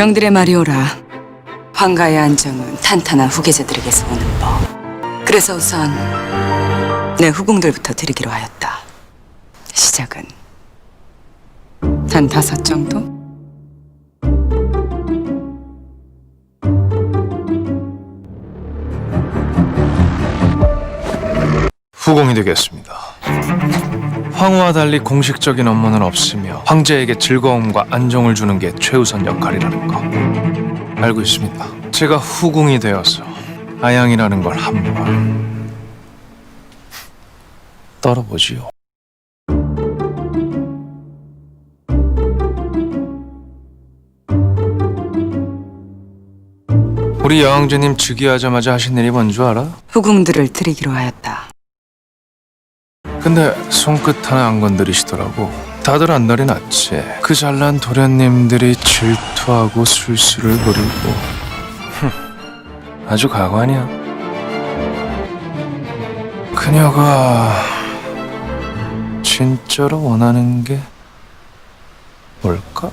경들의 말이 오라. 황가의 안정은 탄탄한 후계자들에게서 오는 법. 그래서 우선 내 후궁들부터 드리기로 하였다. 시작은 한 다섯 정도? 후공이 되겠습니다. 황후와 달리 공식적인 업무는 없으며 황제에게 즐거움과 안정을 주는 게 최우선 역할이라는 거 알고 있습니다. 제가 후궁이 되어서 아양이라는 걸 한번 떨어보지요. 우리 여왕제님 즉위하자마자 하신 일이 뭔 줄 알아? 후궁들을 드리기로 하였다. 근데 손끝 하나 안 건드리시더라고. 다들 안달이 났지. 그 잘난 도련님들이 질투하고 술수를 부리고. 흠, 아주 가관이야. 그녀가 진짜로 원하는 게 뭘까?